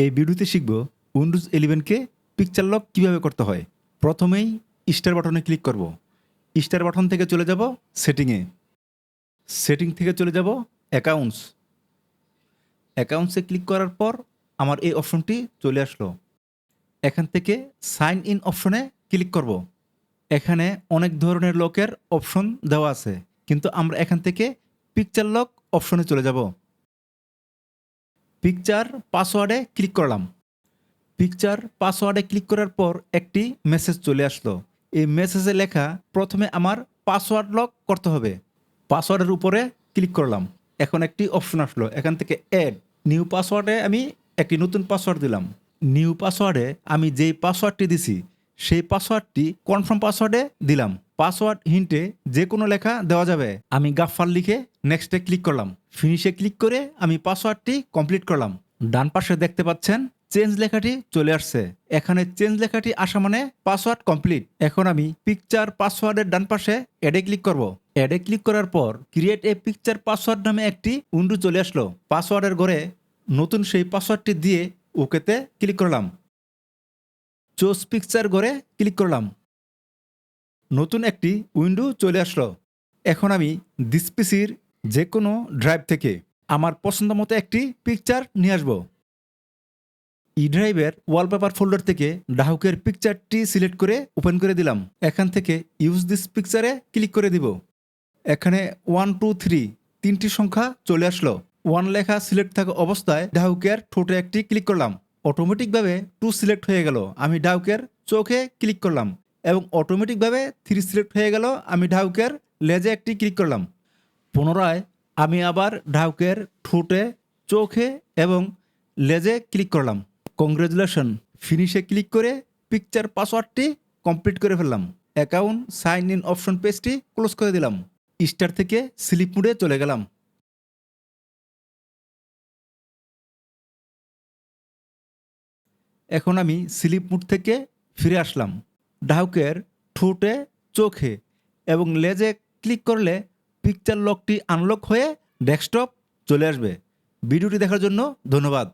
এই ভিডিওতে শিখব উইন্ডোজ ইলেভেনকে পিকচার লক কীভাবে করতে হয়। প্রথমেই স্টার বাটনে ক্লিক করব। স্টার বাটন থেকে চলে যাব সেটিংয়ে সেটিং থেকে চলে যাব অ্যাকাউন্টস অ্যাকাউন্টসে ক্লিক করার পর আমার এই অপশনটি চলে আসলো। এখান থেকে সাইন ইন অপশনে ক্লিক করব। এখানে অনেক ধরনের লকের অপশন দেওয়া আছে, কিন্তু আমরা এখান থেকে পিকচার লক অপশনে চলে যাব। পিকচার পাসওয়ার্ডে ক্লিক করলাম। পিকচার পাসওয়ার্ডে ক্লিক করার পর একটি মেসেজ চলে আসলো। এই মেসেজে লেখা, প্রথমে আমার পাসওয়ার্ড লক করতে হবে। পাসওয়ার্ডের উপরে ক্লিক করলাম। এখন একটি অপশন আসলো। এখান থেকে অ্যাড নিউ পাসওয়ার্ডে আমি একটি নতুন পাসওয়ার্ড দিলাম। নিউ পাসওয়ার্ডে আমি যেই পাসওয়ার্ডটি দিছি, সেই পাসওয়ার্ডটি কনফার্ম পাসওয়ার্ডে দিলাম। পাসওয়ার্ড হিন্টে যে কোনো লেখা দেওয়া যাবে। আমি গাফফার লিখে নেক্সটে ক্লিক করলাম। ফিনিশে ক্লিক করে আমি পাসওয়ার্ডটি কমপ্লিট করলাম। ডান পাশে দেখতে পাচ্ছেন চেঞ্জ লেখাটি চলে আসছে। এখানে চেঞ্জ লেখাটি আসা মানে পাসওয়ার্ড কমপ্লিট এখন আমি পিকচার পাসওয়ার্ডের ডান পাশে অ্যাডে ক্লিক করব। অ্যাডে ক্লিক করার পর ক্রিয়েট এ পিকচার পাসওয়ার্ড নামে একটি উন্ডু চলে আসলো। পাসওয়ার্ডের ঘরে নতুন সেই পাসওয়ার্ডটি দিয়ে ওকেতে ক্লিক করলাম। চোস পিকচার ঘরে ক্লিক করলাম। নতুন একটি উইন্ডো চলে আসলো। এখন আমি ডিসপিসির যে কোনো ড্রাইভ থেকে আমার পছন্দ মতো একটি পিকচার নিয়ে আসব। ই ড্রাইভের ওয়ালপেপার ফোল্ডার থেকে ডাহুকের পিকচারটি সিলেক্ট করে ওপেন করে দিলাম। এখান থেকে ইউজ দিস পিকচারে ক্লিক করে দিব। এখানে ওয়ান টু থ্রি তিনটি সংখ্যা চলে আসলো। ওয়ান লেখা সিলেক্ট থাকা অবস্থায় ডাহুকের ঠোঁটে একটি ক্লিক করলাম। অটোমেটিকভাবে টু সিলেক্ট হয়ে গেল। আমি ডাউকের চোখে ক্লিক করলাম। এবং অটোমেটিকভাবে থ্রি সিলেক্ট হয়ে গেল, আমি ঢাউকের লেজে একটি ক্লিক করলাম। পুনরায় আমি আবার ঢাউকের ঠোঁটে, চোখে এবং লেজে ক্লিক করলাম। কংগ্রেচুলেশন ফিনিশে ক্লিক করে পিকচার পাসওয়ার্ডটি কমপ্লিট করে ফেললাম। অ্যাকাউন্ট সাইন ইন অপশন পেজটি ক্লোজ করে দিলাম। স্টার থেকে স্লিপ মুডে চলে গেলাম। এখন আমি স্লিপ মুড থেকে ফিরে আসলাম। ডাহুকের ঠোঁটে চোখে এবং লেজে ক্লিক করলে পিকচার লকটি আনলক হয়ে ডেস্কটপ চলে আসবে। ভিডিওটি দেখার জন্য ধন্যবাদ।